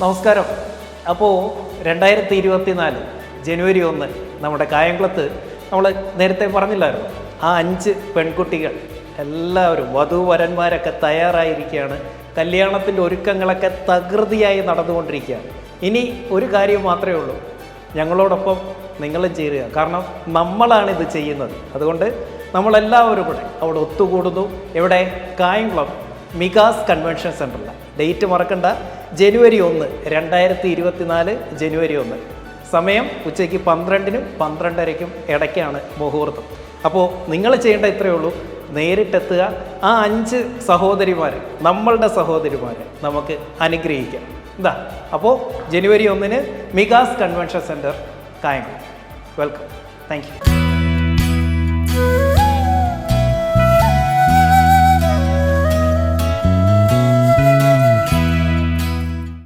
നമസ്കാരം. അപ്പോൾ രണ്ടായിരത്തി ഇരുപത്തി നാല് ജനുവരി ഒന്ന് നമ്മുടെ കായംകുളത്ത് നമ്മൾ നേരത്തെ പറഞ്ഞില്ലായിരുന്നു? ആ അഞ്ച് പെൺകുട്ടികൾ എല്ലാവരും വധുവരന്മാരൊക്കെ തയ്യാറായിരിക്കുകയാണ്. കല്യാണത്തിന്റെ ഒരുക്കങ്ങളൊക്കെ തകൃതിയായി നടന്നുകൊണ്ടിരിക്കുകയാണ്. ഇനി ഒരു കാര്യം മാത്രമേ ഉള്ളൂ. ഞങ്ങളോടൊപ്പം നിങ്ങളും ചേരുക. കാരണം നമ്മളാണ് ഇത് ചെയ്യുന്നത്. അതുകൊണ്ട് നമ്മളെല്ലാവരും കൂടെ അവിടെ ഒത്തുകൂടുന്നു. എവിടെ? കായംകുളം. മികാസ് കൺവെൻഷൻ സെന്ററിൽ ഡേറ്റ് മറക്കണ്ട. ജനുവരി ഒന്ന് രണ്ടായിരത്തി ഇരുപത്തിനാല് ജനുവരി ഒന്ന്. സമയം ഉച്ചയ്ക്ക് പന്ത്രണ്ടിനും പന്ത്രണ്ടരയ്ക്കും ഇടയ്ക്കാണ് മുഹൂർത്തം. അപ്പോൾ നിങ്ങൾ ചെയ്യേണ്ട ഇത്രയേ ഉള്ളൂ. നേരിട്ടെത്തുക. ആ അഞ്ച് സഹോദരിമാർ നമ്മളുടെ സഹോദരിമാർ നമുക്ക് അനുഗ്രഹിക്കാം. എന്താ അപ്പോൾ ജനുവരി ഒന്നിന് Mikas convention centre Kayamkulam. Welcome. Thank